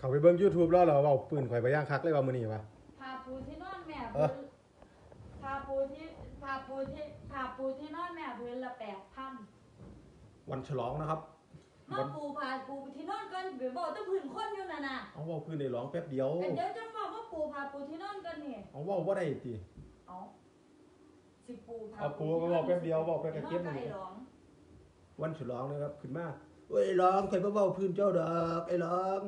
เขาไปเบิ่ง YouTube แล้วเหรอเว้าปืนข่อยไปย่างคักเลยว่ามื้อนี้วะ พาปูที่นอนแม่เอพื้อ นพาปูที่พาปูที่พาปูที่นอนแม่พื้นละแปดพันวันฉลองนะครับ มาปูพาปูที่นอนกันเดี๋ยวบอกต้องพื้นคนอยู่น่ะน่ะเอาเว้าพื้นได้ร้องแป๊บเดียว แต่เดี๋ยวจังบอกว่าปูพาปูที่นอนกันนี่เอาเว้าบ่ได้ติเอาสิปูพาเอาปูก็บอกแป๊บเดียวบอกแป๊บเดียวเก็บหนึ่งไอ้หลองวันฉลองนะครับขึ้นมาเอ้ยร้องข่อยบ่เว้าพื้นเจ้าดอกไอ้ร้อง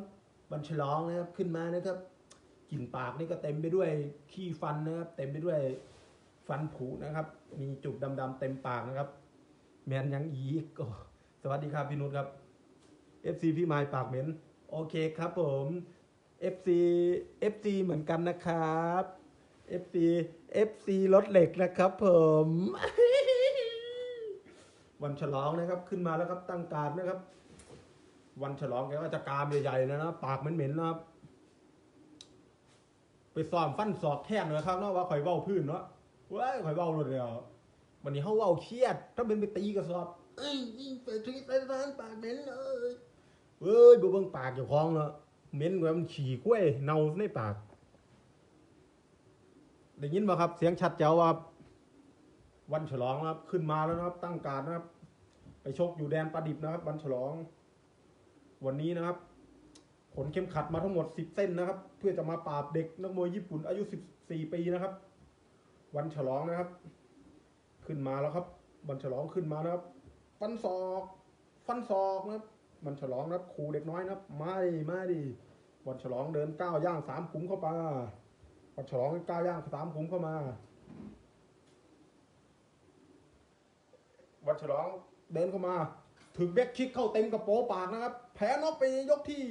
วันฉลองนะครับขึ้นมานะครับกลิ่นปากนี่ก็เต็มไปด้วยขี้ฟันนะครับ เต็มไปด้วยฟันผุนะครับ มีจุกดำๆเต็มปากนะครับ แมนยังอีกโอ้สวัสดีครับพี่นุชครับ FC พี่ไม้ปากเหม็นโอเคครับผม FC FC เหมือนกันนะครับ FC FC รถเหล็กนะครับผมวันฉลองนะครับขึ้นมาแล้วครับตั้งการนะครับ วันฉลองแกก็จะกรามใหญ่ๆนะนะปากเหม็นๆนะครับ ไปซ้อมฟันศอกแท่งเลยครับเนาะว่าข่อยเว้าพื้นเนาะเว้ยข่อยเว้าเลยเดียววันนี้เฮาเว้าเครียด ถ้าเป็นไปตีกระสอบเอ้ยยิงไปทีไปร้านปากเหม็นเลยเอ้ยบ่เบิ่งปากเจ้าของเนาะเหม็นกว่ามันฉี่กล้วยเน่าในปากได้ยินบ่ครับ เสียงชัดเจ๋วว่าวันฉลองนะครับ ขึ้นมาแล้วนะครับ ตั้งการนะครับ ไปชกอยู่แดนประดิบนะครับ วันฉลอง วันนี้นะครับ ขนเข็มขัดมาทั้งหมด 10 เส้นนะครับ เพื่อจะมาปราบเด็กนักมวยญี่ปุ่นอายุ 14 ปีนะครับ วันฉลองนะครับ ขึ้นมาแล้วครับ วันฉลองขึ้นมานะครับ ฟันศอก ฟันศอกนะครับ วันฉลองนะครับครูเด็กน้อยนะครับมาดิมาดิวันฉลองเดินก้าวย่างสามขุมเข้ามาวันฉลองก้าวย่างสามขุมเข้ามา วันฉลองเดินเข้ามา ถึงแบ็คคิกเข้าเต็มกระโปรงปากนะครับ พ้น็อกไปในยกที่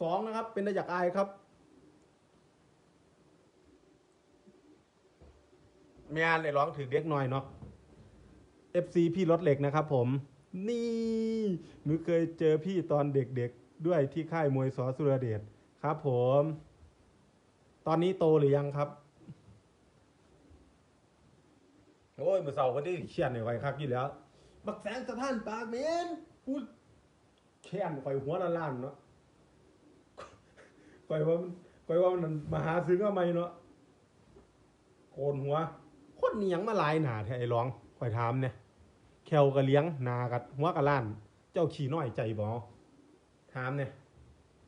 สองนะครับ เป็นได้อยากอายครับ เมียนไอ้ร้องถึงเด็กหน่อยเนาะ FC พี่รถเหล็กนะครับผม นี่หนูเคยเจอพี่ตอนเด็กๆด้วยที่ค่ายมวยสอสุรเดชครับผม ตอนนี้โตหรือยังครับ โอ้ยมือเสาร์ก็ได้เขียนในไว้คักอยู่แล้ว บักแสงสะท้านปากเหม็นพูดแค้นไฟหัวละล้านเนาะไฟว่ามันไฟว่ามันมาหาซื้อก็ไม่เนาะโกนหัวคนนี้ยังมาลายหนาแท้ไอ้ร้องคอยถามเนี่ยแควกะเลี้ยงนากัดหัวกะล้าน เจ้าขี่น้อยใจบ่ถามเนี่ย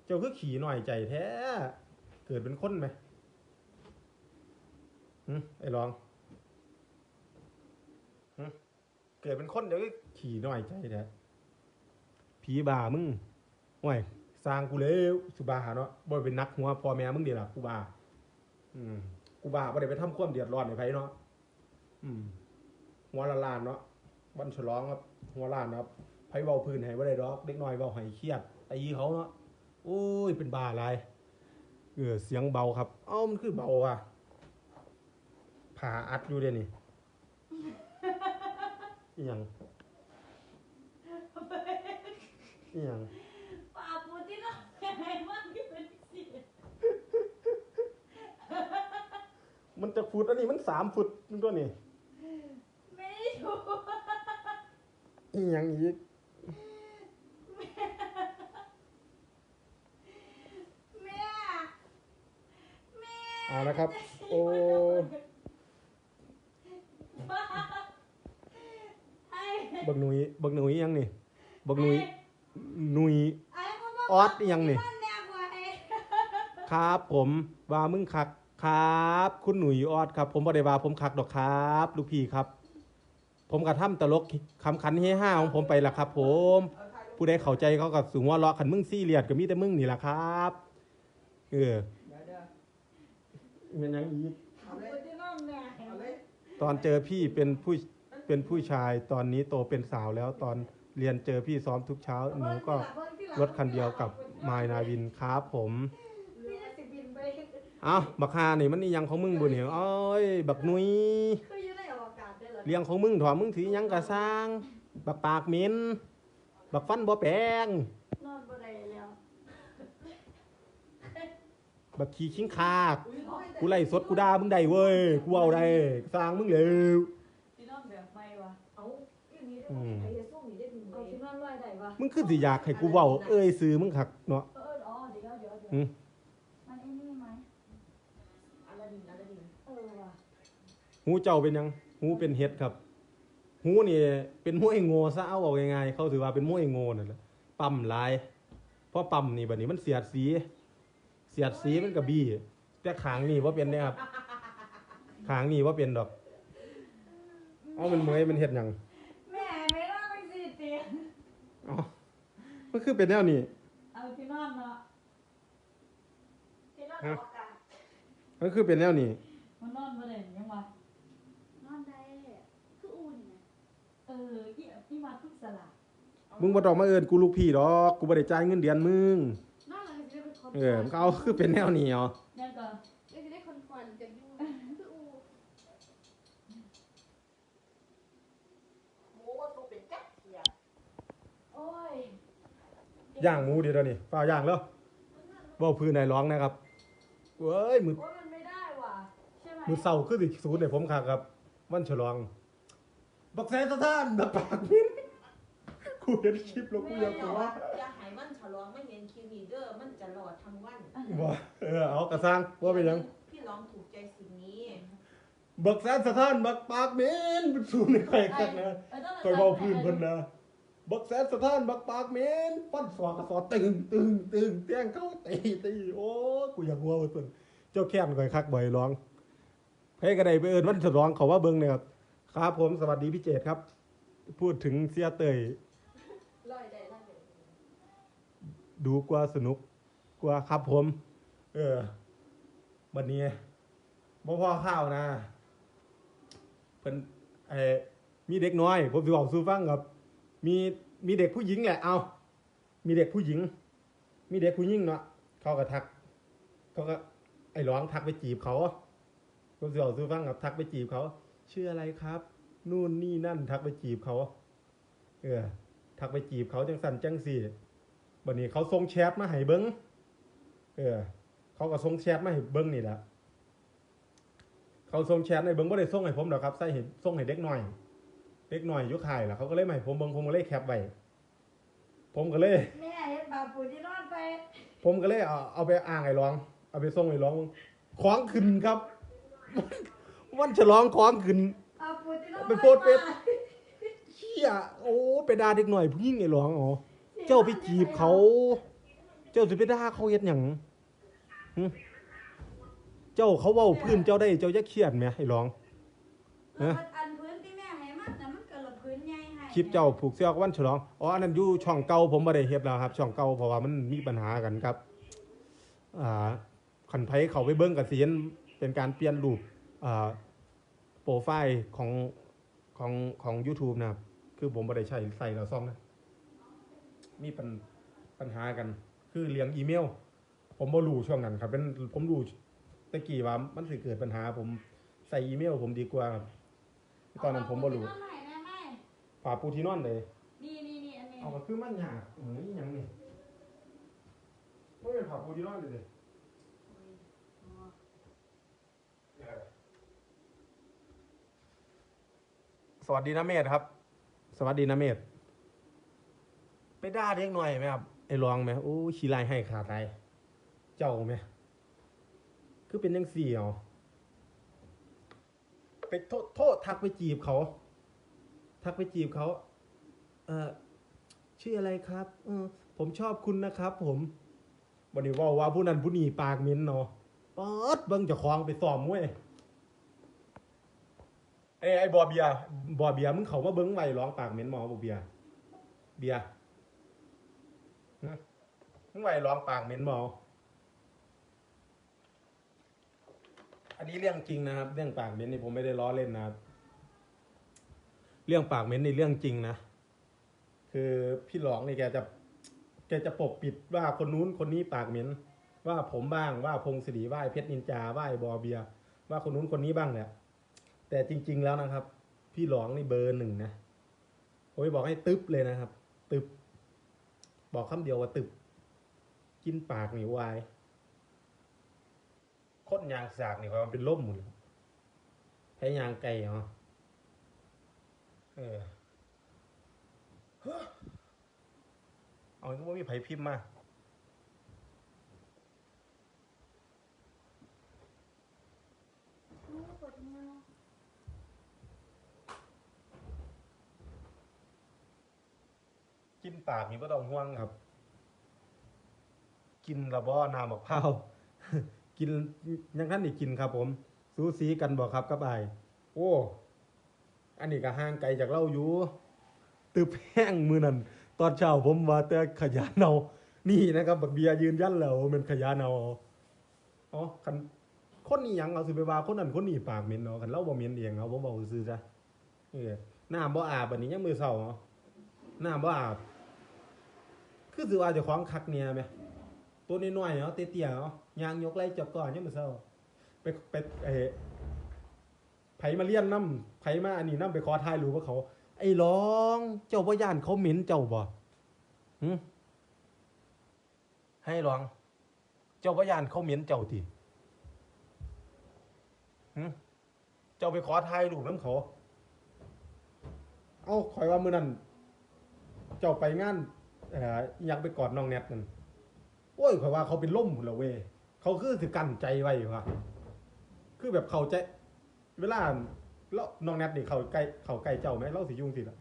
เจ้าคือขี่น้อยใจแท้ เกิดเป็นคนไหมหึไอ้ร้องเกิดเป็นคนเดี๋ยวก็ขี่น้อยใจแท้ ผีบามึงห่วยสร้างกูเลวสุบาหาเนาะบ่เป็นนักหัวพ่อแม่มึงเดีล่ะกูบาอืมกูบาบ่ได้ไปทำความเดือดร้อนให้ไผเนาะอืมหัวละลานเนาะวันฉลองครับหัวล้านครับไผเว้าพื้นให้บ่ได้ดอกเด็กน้อยเว้าให้เครียดตีเขาเนาะโอ้ยเป็นบ้าอะไรเออเสียงเบาครับ เอ้ามันคือเบาว่ะผ่าอัดอยู่เดี๋ยวนี้อีหยัง อีหยังปาปูที่นอนยังไงมันก็เป็นสิมันจะฟุตอันนี้มันสามฟุตมันตัวนี้ไม่ได้อยู่อีหยังอีกแม่แม่เอาละครับโอ้ไอ้บักหนุยบักหนุยอีหยังนี่บักหนุย หนุยอออสยังนี่ครับ ผมว่ามึงคักครับ คุณหนุ่ยออดครับ ผมบ่ได้ว่าผมคักดอกครับ ลูกพี่ครับ ผมกระทำตลกคำขันเฮห้าของผมไปละครับ ผม ผู้ใดเข้าใจเขากับสูงว่าเลาะขันมึงซี่เลียดก็มีแต่มึงนี่แหละครับเออเดี๋ยวเดี๋ยวมันยังอีกเอาเลยปูที่นอนแม่เอาเลยตอนเจอพี่เป็นผู้เป็นผู้ชายตอนนี้โตเป็นสาวแล้วตอน เรียนเจอพี่ซ้อมทุกเช้า หนูก็รถคันเดียวกับมายนาวินครับผมพี่จะสิบินไปเอ้าบักฮานี่มันนี่ยังของมึงบุเนี่ยเอ้ยบักหนุยคืออยู่ในอวกาศได้เหรอเลี้ยงของมึงถอมึงถือหยังกระสร้าง บักปากเหม็นบักฟันบ่แปลงนอนบ่ได้แล้วบักขี้ชิงคากกูไล่สดกูด่ามึงได้เว้ย กูเอาได้สร้างมึงเร็วที่นอนแบบไม่วะ เอาอย่างนี้ได้อืไห มมไอ้เหี้ยส้มนี่ได้ถึงเอาเลยที่นอนลอยได้วะมึงคือสิอยากให้กูเว้าเอ้ยซื้อมึงคักเนาะเอออ๋อเดี๋ยวเดี๋ยวอืมมันไอ้นี่ไหมอลาดินอลาดินเออว่ะหูเจ้าเป็นหยังหูเป็นเห็ดครับหูนี่เป็นมวยโง่ซะเอาออกง่ายๆเขาถือว่าเป็นมวยโง่นั่นแหละปั๊มหลายเพราะปั๊มนี่บัดนี้มันเสียดสี เสียดสีมันก็บี้แต่ขางนี่ว่าเป็นเนี่ยครับขางนี่ว่าเป็นดอก เอามันเมยมันเห็ดหยัง แม่ไม่ต้องไปสิเตียง อ๋อมันคือเป็นแนวนี้เอาที่นอนเนาะที่นั่นฮะออกอากาศมันคือเป็นแนวนี้มันนอนมาเลยยังวะนอนได้คืออูนี่นะเอออีอีมาทุกสลัดมึงบ่ต้องมาเอิ้นกูลูกพี่ดอกกูบ่ได้จ่ายเงินเดือนมึงนอนแล้วจะได้เป็นคนเออมันก็เอาคือเป็นแนวนี้อ๋อยังก็จะได้คนควันจากยูคืออูหมูว่าตูเป็นจักเสีย โอ้ย ย่างหมูเดียวเดี๋ยวนี้ฟ้าวย่างแล้วเว้าพื้นไหนร้องนะครับเว้ยมือโอ้ยมันไม่ได้ว่ะใช่ไหมมือเศร้าคือสิศูนย์ให้ผมคักครับ วันฉลอง บักแสนสะท้านแบบปากมิ้นกูเห็นคลิปแล้วกูอยากแต่หัวว่าอย่าใหายมันฉลองไม่เห็นคิวนีเดอร์มันจะหลอดทั้งวันบ่เออเอากระซังว่าเป็นหยังพี่ร้องถูกใจสิ่งนี้บักแสนสะท้านบักปากมิ้นเป็นศูนย์ในใครคักนะเออต้องคอยเว้าพื้นเพิ่นนะ บักแสนสะท้านบักปากเหม็นฟันสวากสอตึงตึงตึงแต้งเข้าตีตีโอ้กูอยากหัวเพิ่นเจ้าแค้นข่อยคักบ่อยร้องเพ่ก็ไดไปเอิ้นวันฉลองเขาว่าเบิ่งเนี่ยครับครับผมสวัสดีพี่เจตครับ พูดถึงเสียเตยดูกว่าสนุกกว่าครับผม เออวันนี้บ่พอข้าวนะเพิ่นไอ้มีเด็กน้อย ผมสิบอกสู่ฟังครับ มีมีเด็กผู้หญิงแหละเอา มีเด็กผู้หญิง มีเด็กผู้หญิงเนาะเขาก็ทัก เขาก็ไอ้ร้องทักไปจีบเขาผมสิบอกสู่ฟังครับทักไปจีบเขาชื่ออะไรครับ นู่นนี่นั่น ทักไปจีบเขาเออทักไปจีบเขาจังสันจังสี่บัดนี้เขาส่งแชทมาให้เบิ้งเออ เขาก็ส่งแชทมาให้เบิ้งนี่แหละเขาส่งแชทให้เบิ้งบ่ได้ส่งให้ผมดอกครับใส่ให้ส่งให้เด็กหน้อย เด็กน้อยอยู่ค่ายล่ะเขาก็เลยมาให้ผมเบิ้งผมก็เลยแคปไว้ผมก็เลย แม่เห็นบาปูที่นอนไปผมก็เลยเอาเอาไปอ่างไอ้ร้อง เอาไปส่งไอ้ร้องของขึ้นครับ วันฉลองของขึ้นเอาปูที่นอนไปโพสต์เฟซ เชี่ยโอ้ไปด่าเด็กหน่อยผู้หญิงไอ้ร้องอ๋อเจ้าไปจีบเขา เจ้าสิไปด่าเขาเฮ็ดหยังหึเจ้าเขาเว้าพื้นเจ้าได้เจ้าจะเครียดไหมไอ้ร้อง เอออัน ลิปเจ้าผูกเสื้อกับวันฉลองอ๋ออันนั้นอยู่ช่องเก่าผมบ่ได้เฮ็ดแล้วครับ ช่องเก่าเพราะว่ามันมีปัญหากันครับอ่าคันไผเขาไปเบิ่งกับเสียนเป็นการเปลี่ยนรูปอ่าโปรไฟล์ของของของ u t u b e นะครับ คือผมบ่ได้ใช้ใส่แล้วซ่องนะมีปัญปัญหากัน คือเลี้ยงอีเมล ผมบ่รู้ช่วงนั้นครับ เป็นผมรู้ตะกี้ว่ามันสิเกิดปัญหาผมใส่อีเมล ผมดีกว่าครับตอนนั้นผมบ่รู้ ปูที่นอนหน่อยได้ไหมฝาปูที่นอนเลยนี่นี่นี่อันนี้เอาก็คือมันยากเอ้ยอิหยังนี่ไม่เป็นฝาปูที่นอนเลยเด้สวัสดีนะเมธครับ สวัสดีนะเมธไปด่าเด็กหน่อยไหมครับไอ้รองไหมโอ้ขี้ลายให้ขาดตายเจ้าไหมคือเป็นยังสี่เอาไปโทษโทษทักไปจีบเขา ทักไปจีบเขาเอ่อชื่ออะไรครับเออผมชอบคุณนะครับ ผมวันนี้เว่าว่าผู้นั้นผู้นี้ปากเหมินเนาะปอดเบิ่งเจะคลองไปซ้อมมวยไอ้ไอ้บอเบียร์บอเบียร์มึงเขามาเบิ่งไว้ร้องปากเหม็นหมอบอเบียร์เบียร์ฮะมึงไว้ร้องปากเหม็นหมออันนี้เรื่องจริงนะครับ เรื่องปากเหม็นนี่ผมไม่ได้ล้อเล่นนะครับ เรื่องปากเหม็นนี่เรื่องจริงนะ คือพี่หลองนี่แกจะแกจะปกปิดว่าคนนู้นคนนี้ปากเหม็นว่าผมบ้างว่าพงศรีว่าไอ้เพชรนินจาว่าไอ้บอเบียร์ว่าคนนู้นคนนี้บ้างแหละแต่จริง ๆแล้วนะครับ พี่หลองนี่เบอร์หนึ่งนะผมจะบอกให้ตึ๊บเลยนะครับ ตึ๊บบอกคำเดียวว่าตึ๊บกินปากนี่วายโคตรยางสากนี่เขาเป็นล่มหมดเลยให้ยางไก่เหรอ เออเอางี้ก็ว่ามีไผพิมพ์มากินปากนี่ก็ต้องห่วงครับ กินระบอนามักเผากินยังท่านอีกกินครับผม สูสีกันบอกครับกับายโอ้ อันนี้ก็ห่างไกลจากเราอยู่ตึบแห้งมือนั่นตอนเช้าผมว่าแต่ขยะเนานี่นะครับบักเบียร์ยืนยันแล้วมันขยะเนาอ๋อคันคนนี้ยังเอาสิไปว่าคนนั้นคนนี้ปากเหม็นเนาะคันเราบ่เหม็นเองเอาผมบอกซื่อจ้ะเออน้ำบ่อาบอันนี้ยังมือเศร้าเนาะน้ำบ่อาบ คือสิว่าเจ้าของคักเนี่ยแหมตัวน้อยๆเนาะเตี้ยๆเนาะยางยกไล่จับก่อนยังมือเศร้าไปไปเออ ไผมาเลี้ยนน้ำไผมาอันนี้น้ำไปขอทายรู้ว่าเขา ไอ้ร้อง เจ้าบ่ย่านเขาเหม็นเจ้าบ่หึให้ร้อง เจ้าบ่ย่านเขาเหม็นเจ้าติหึเจ้าไปขอทายรูปน้ำเขา เอ้าคอยว่ามื้อนั้นเจ้าไปงานเอ่ออยังไปกอดน้องแนทนั่นโอ้ยข่อยว่าเขาเป็นล่มพุ่นละเว้ยเขาคือสิกันใจไว้ว่ะคือแบบเขาใจ เวลาแล้วน้องแนทนี่เขาใกล้เขาใกล้เจ้าไหมเล่าสิยุ่งสิล่ะ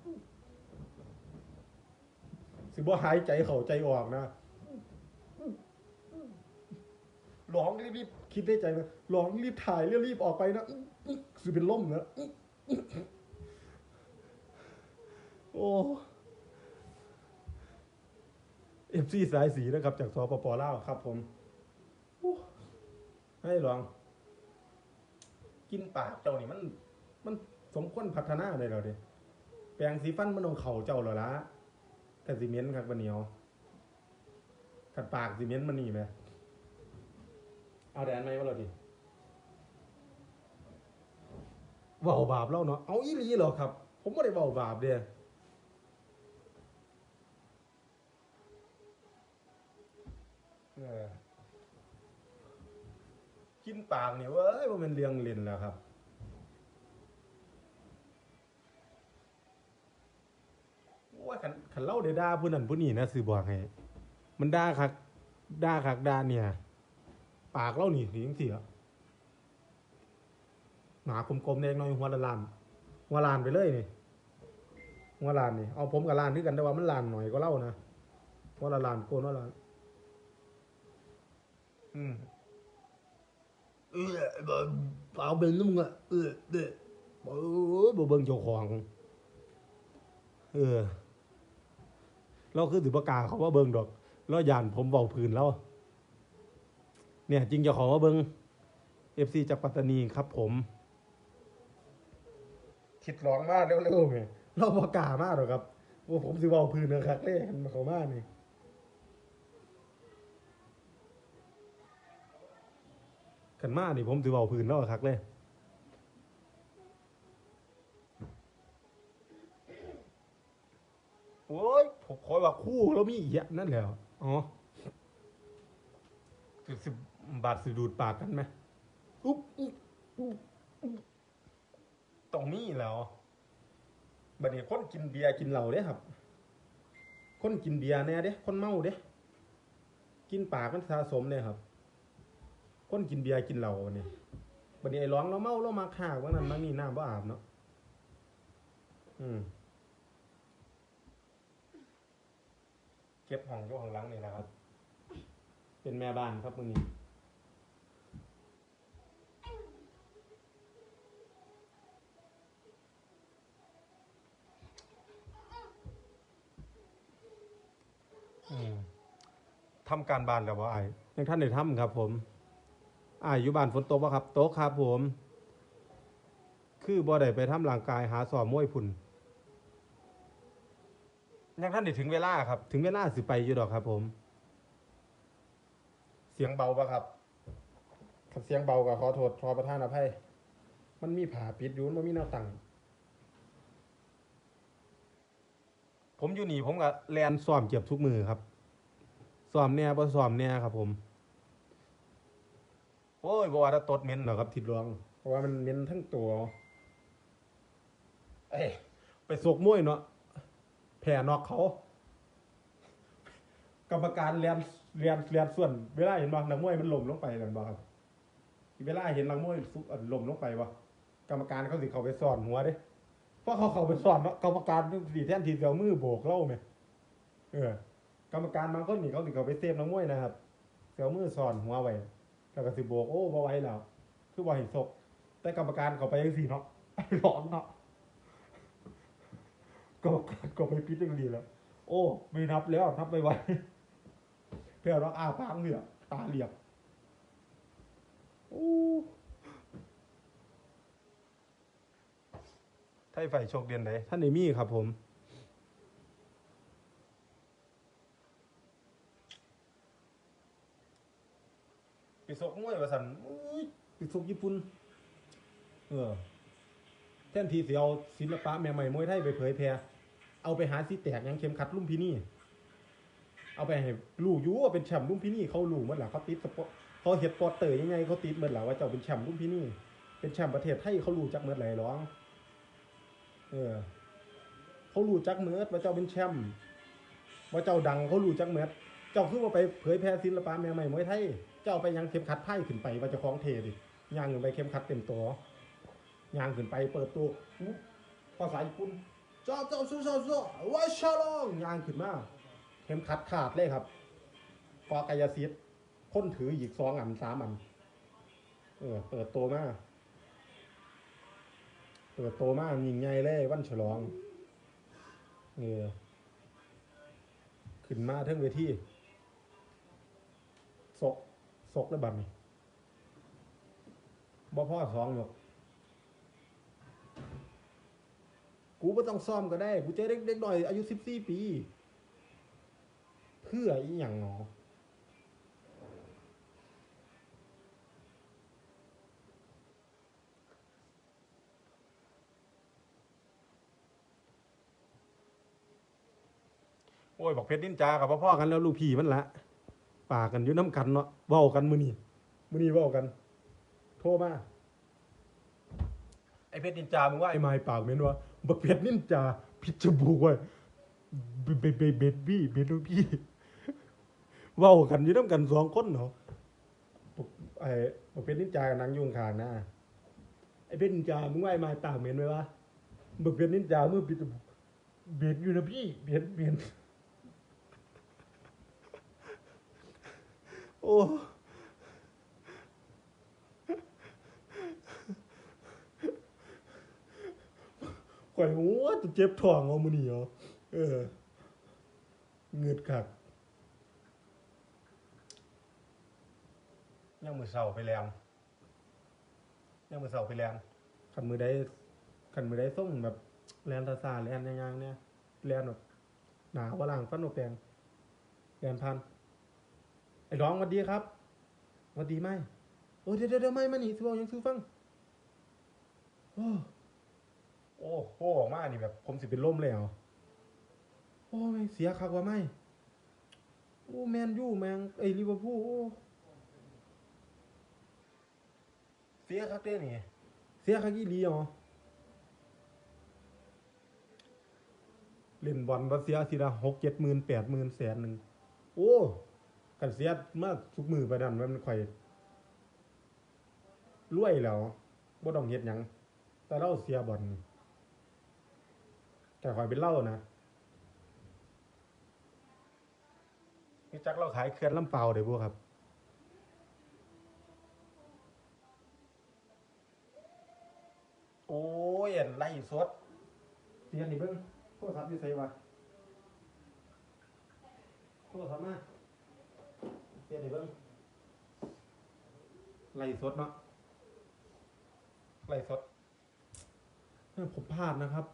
สิบ่หายใจเขาใจออกนะร้องรีบๆคิดได้ใจนะร้องรีบถ่ายเรียบๆออกไปนะสิเป็นล่มนะโอ้เอฟซีสายสีนะครับ จากสปปลาวครับผมโอ้ให้ลอง กินปากเจ้านี่มัน มันสมควรพัฒนาได้แล้วเด้แปรงสีฟันมันต้องเข่าเจ้าแล้วละแต่ซีเมนต์ครับบันเหนียวขัดปากซีเมนต์มันนี่ไหมเอาแดนไหมว่าเราดิเบาบาปแล้วเนาะเอาอีหลีเหรอครับ ผมไม่ได้เบาบาปเด้เออ กินปากเนี่เว้ยว่ามันเลียงเล่นแล้วครับว่าขันขันเล่าได้ด่าผู้นั้นผู้นี้นะสื่อบอกให้มันด่าคักด่าคักด่าเนี่ย ปากเล่าหนี่สีจังสีอะหนากลมๆแดงน่อยหัวละลานหัวลานไปเลยนี่หัวลานนี่เอาผมกับลานด้วยกันแต่ว่ามันลานหน่อยก็เล่านะหัวละลานโกนหัวลาน อืม เออบบเอาเป็นนุ่มอะเออเด้อโอ้ยบ่เบิ่งเจ้าของเออ เราคือถือประกล้าเขาว่าเบิ่งดอกเรายานผมเบาพื้นแล้ว เนี่ย จริงจะขอว่าเบิ่งเอฟซีจากปัตตานีครับผม คิดร้องมากเร็วๆไงเราประกล้ามากหรอครับว่าผมสิเบาพื้นนะครับเล่นเขามากนี่ ขันมานี่ผมสิเบาพื้นแล้วครับเลยโอ้ยผมคอยว่าคู่แล้วมีอีกอะนั่นแหละอ๋อสิสิบบาทสิดูดปากกันไหมอุ๊บอุ๊บอุ๊บอุ๊บตรงนี้แล้วบัดนี้คนกินเบียร์กินเหล้าเด้ครับ คนกินเบียร์แน่เด้คนเมาเด้กินปากมันสะสมเนี่ยครับ คนกินเบียร์กินเหล้าบัดนี้บัดนี้ไอ้ร้องเราเมาเรามาขากว่านั้นมันนี่น้ำบ่อาบเนาะอืมเก็บห้องอยู่ข้างหลังนี่นะครับ เป็นแม่บ้านครับมื้อนี้อืมทำการบ้านแล้วบ่อ้ยังท่านได้ทำครับผม อ้ายอยู่บ้านฝนตกบ่ครับตกครับผม คือบ่ได้ไปทำร่างกายหาสอบมวยพุ่นยังท่านได้ถึงเวลาครับ ถึงเวลาสิไปอยู่ดอกครับผม เสียงเบาปะครับถ้าเสียงเบาก็ขอโทษขอประทานอภัยมันมีผาปิดอยู่มันมีหน้าต่างผมอยู่นี่ผมก็แลนซ้อมเก็บทุกมือครับซ้อมเนี่ยบ่ซ้อมเนี่ยครับผม โอ้ยบ่ว่าจะตดเหม็นหรอกครับทิดรวง เพราะว่ามันเหม็นทั้งตัว เอ้ยไปสกมวยเนาะแผ่นอกเขา กรรมการเรียนเรียนเรียนส่วน เวลาเห็นบางนักมวยมันหล่มลงไปนั่นบ่ครับเวลาเห็นนักมวยสุกอันหล่มลงไปวะกรรมการเขาสิเขาไปสอนหัวเด้เพราะเขาเขาไปสอนเนาะกรรมการสีแท่นทีเดียวมือโบกเล่าไหมเอเออกรรมการบางคนนี่เขาสิเขาไปเซฟนักมวยนะครับเสียวมือสอนหัวไว้ แล้วก็สิโบกโอ้บ่ไหวแล้ว คือบ่ให้ศกแต่กรรมการเขาไปจังซี่เนาะไอ้ร้อนเนาะก็ก็ไปพิดจังดีแล้ว โอ้ ไม่นับแล้วนับไปไวเพื่อเราอ้าปากเหลือกตาเหลียบโอ้ไทยไฟโชคเดียนไหนท่านเอมี่ครับผม ซกมวยว่าสันอุ้ยไปซกญี่ปุ่นเออแทนที่สิเอาศิลปะแม่ใหม่มวยไทยไปเผยแพร่เอาไปหาสิแตกยังเข็มขัดลุ่มพินี่เอาไปให้ลูกยูว่าเป็นแชมป์ลุ่มพินี่เขาลูกมันหล่ะเขาติดสปอเขาเฮ็ดปอเตอร์ยังไงเขาติดหมันหล่ะว่าเจ้าเป็นแชมป์ลุ่มพินี่เป็นแชมป์ประเทศไทยเขารู้จักเมื่อไหร่ร้อง เออ เขารู้จักเมื่อว่าเจ้าเป็นแชมป์ว่าเจ้าดังเขารู้จักเมื่อเจ้าคือว่าไปเผยแพร่ศิลปะแม่ใหม่มวยไทย เจ้าไปยังเข็มขัดไพ่ขึ้นไปว่าจะคล้องเทดิย่างขึ้นไปเข็มขัดเต็มตัวย่างขึ้นไปเปิดตัวภาษาญี่ปุ่นเจ้าเจ้าสู้เจ้าสู้ว่าชาลองย่างขึ้นมาเข็มขัดขาดเลยครับกอกายสิทธิ์ค้นถืออีกสองอันสามอันเออเปิดตัวมาเปิดตัวมากยิงใหญ่เลยวันฉลองเออขึ้นมาเทั้งเวที ศกแล้วบัดนี้บ่พ่อสองหรอกกูไม่ต้องซ่อมก็ได้ กูเจอเด็กเด็กหน่อยอายุสิบสี่ปี เพื่ออีหยังหนอโอ้ย บอกเพชรนินจากับพ่อๆกันแล้วลูกพี่มันละ ปากกันอยู่น้ำกันเนาะเว้ากันมือนี่มือนี่เว้ากัน โทรมาไอเพชรนินจามึงว่าไอ้ไม้ปากเหม็นวะบักเพชรนินจาพิจบูกไว้เบเบเบเบดบี้เบดบี้เว้ากันอยู่น้ำกันสองคนเนาะบักไอ้บักเพชรนินจากับนางยุงขางหน้าไอ้เพชรนินจามึงว่าไอ้ไม้ปากเหม็นไหมวะบักเพชรนินจามือปิดจมูกเบ็ดอยู่นะพี่เบ็ดเบ็ด โอ้ข่อยหัวจะเจ็บท้องเอามือนี่เหรอเออเงือดขักยังมือเศร้าไปแรงยังมือเศร้าไปแรงขันมือได้ขันมือได้ส่งแบบแลนซาซาแลนยังๆเนี่ยแลนแบบหนาวว่าหลังฟันโอแปลงแลนพัน ไอ้ร้องวัดดีครับวัดดีไหมโอ้เดี๋ยวเดี๋ยวไม่มาหนี่สิบอกยังซื้อฟังโอ้โอ้โหออกมานี่แบบ ผมสิเป็นล่มเลยเหรอโอ้ไม่เสียคักว่าไม่โอ้แมนยูแมงไอ้ลิเวอร์พูลโอ้เสียคักเด้นี่เสียคักอีหลีเหรอเล่นบอลบ่เสียสิละหกเจ็ดหมื่นแปดหมื่นแสนหนึ่งโอ้ กันเสียมาทุกมือไปนั่นมันข่อยรวยแล้วบ่ต้องเฮ็ดหยังแต่เราเสียบอลแต่คอยเป็นเล่านะนี่จักเราขายเคลื่อนลำเปล่าเดี๋ยพวกครับโอ้ยอันไล่สดเสียนี่เบิ้งโทรศัพท์อยู่ใส่วะโทรศัพท์มา เสียนี่เบิ้งไล่สดเนาะไล่สดเออผมพลาดนะครับ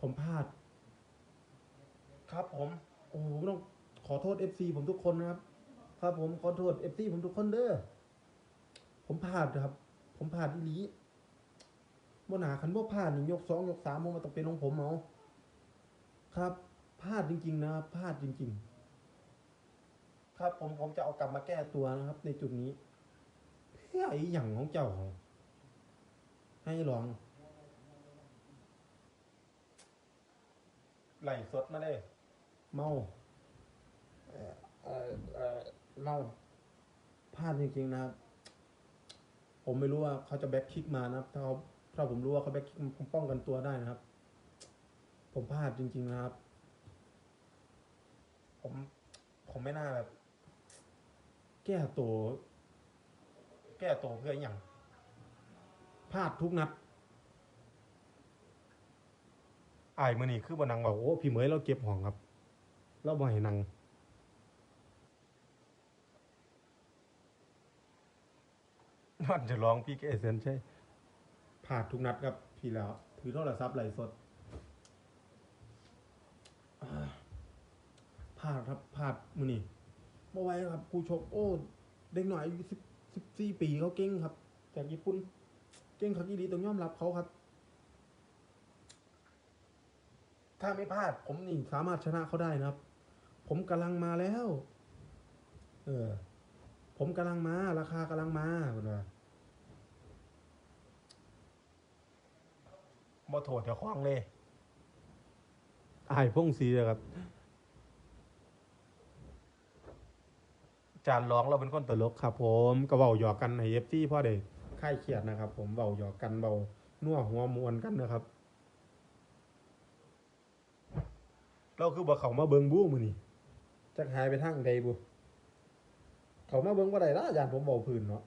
ผมพลาด ครับผม โอ้โหต้องขอโทษเอฟซีผมทุกคนนะครับ ครับผมขอโทษเอฟซีผมทุกคนเด้อผมพลาดครับ ผมพลาดอีหลีบ่หนาคันบ่พลาดนี่ยกสองยกสามผมมาต้องเป็นของผมเอาครับพลาดจริง ๆ นะครับพลาดจริง ๆ ครับ ผมผมจะเอากลับมาแก้ตัวนะครับ ในจุดนี้ เพื่อไอ้หยังของเจ้า ให้ลองไหลสดมาเลย เมาเอ่อเอ่อเอ่อเมาพลาดจริงๆนะครับ ผมไม่รู้ว่าเขาจะแบ็คคิกมานะครับ ถ้าเขาถ้าผมรู้ว่าเขาแบ็คคิกผมป้องกันตัวได้นะครับ ผมพลาดจริง ๆนะครับ ผม ผมไม่น่าแบบ แก้ตัว แก้ตัวเพื่ออย่างพลาดทุกนัดอายมือนี่คือบนังบอกโอ้พี่เหมยเราเก็บห้องครับ เราบ่ให้นังนั่นจะร้องพี่เกเซนใช่พลาดทุกนัดครับ พี่แล้ว ถือโทรศัพท์ไหลสดพลาดครับพลาดมือนี่ เมื่อไหวครับครูชกโอ้เด็กหน่อยอายุสิบสิบสี่ปีเขาเก่งครับ จากญี่ปุ่นเก่งเขาที่ดีต้องยอมรับเขาครับ ถ้าไม่พลาด ผมนี่สามารถชนะเขาได้นะครับ ผมกำลังมาแล้ว เออ ผมกำลังมา ราคากำลังมาคุณว่าบ่โทษเจ้าของเลยอายพงศรีเลยครับ จานร้องเราเป็นคนตลกครับผมก็เบาหยอกกันในเอฟซีพ่อเด็กค่ายเขียดนะครับ ผมเบาหยอกกันเบานัวหัวมวนกันนะครับเราคือบ่เขามาเบิงบู้มือนี่จักหายไปทางใดบูเขามาเบิงบ่ได้ละอาจารย์ผมเบาพื้นเนาะ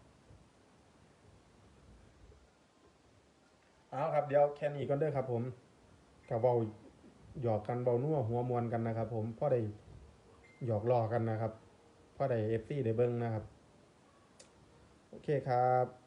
เอาครับเดี๋ยวแค่นี้ก่อนเด้อครับ ผมกับเบาหยอกกันเบานัวหัวมวนกันนะครับ ผมพ่อได้หยอกล้อกันนะครับ พ่อใดเอฟซีได้เบิ้งนะครับ โอเคครับ